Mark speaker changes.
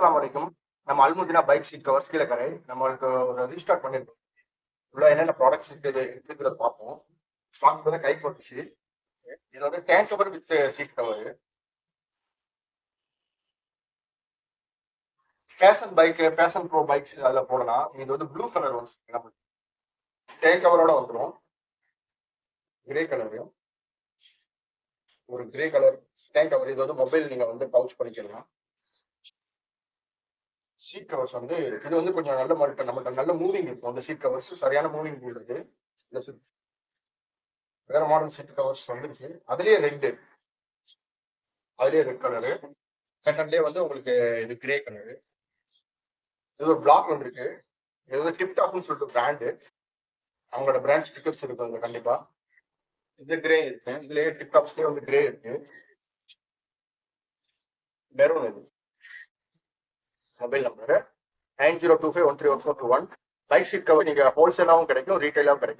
Speaker 1: அஸ்லாம் வலைக்கும் நம்ம அல்முதினா பைக் சீட் கவர்ஸ் கீழே கரை. நம்மளுக்கு ஒரு ரீஸ்டார்ட் பண்ணிருக்கோம். உள்ள என்னென்ன ப்ராடக்ட்ஸ் இருக்குது இருக்குங்கிறத பார்ப்போம். ஸ்டாக் வந்து கை போட்டுச்சு இது வந்து tank cover with seat cover fashion bike fashion pro bikes அதில் போடலாம். இது வந்து ப்ளூ கலர் வந்து டேங்க் கவரோட வந்துடும் கிரே கலரையும் ஒரு கிரே கலர் டேங்க் கவர் இது வந்து மொபைல் நீங்க வந்து பவுச் பண்ணிக்கலாம். சீட் கவர்ஸ் வந்து இது வந்து கொஞ்சம் நல்ல மாதிரி நம்மகிட்ட நல்ல மூவிங் இருக்கும். அந்த சீட் கவர்ஸ் சரியான மூவிங் இருக்கு. இந்த வேற மாடல் சீட் கவர்ஸ் வந்துருக்கு அதுலயே ரெட்டு அதுலயே ரெட் கலரு செகண்ட்லயே வந்து உங்களுக்கு இது கிரே கலரு இது ஒரு பிளாக் வந்துருக்கு. இது வந்து டிப்டாப்னு சொல்லிட்டு பிராண்டு அவங்களோட பிராண்ட் ஸ்டிக்கர்ஸ் இருக்கு அங்க கண்டிப்பா. இது கிரே இருக்கு. இதுலயே டிப்டாப்ஸ்லயே வந்து கிரே இருக்கு. மெரூன் இது. Mobile number nine zero two five one three one four two one bike seat cover நீங்க ஹோல்சேலாகவும் கிடைக்கும் ரீட்டைலாகவும் கிடைக்கும்.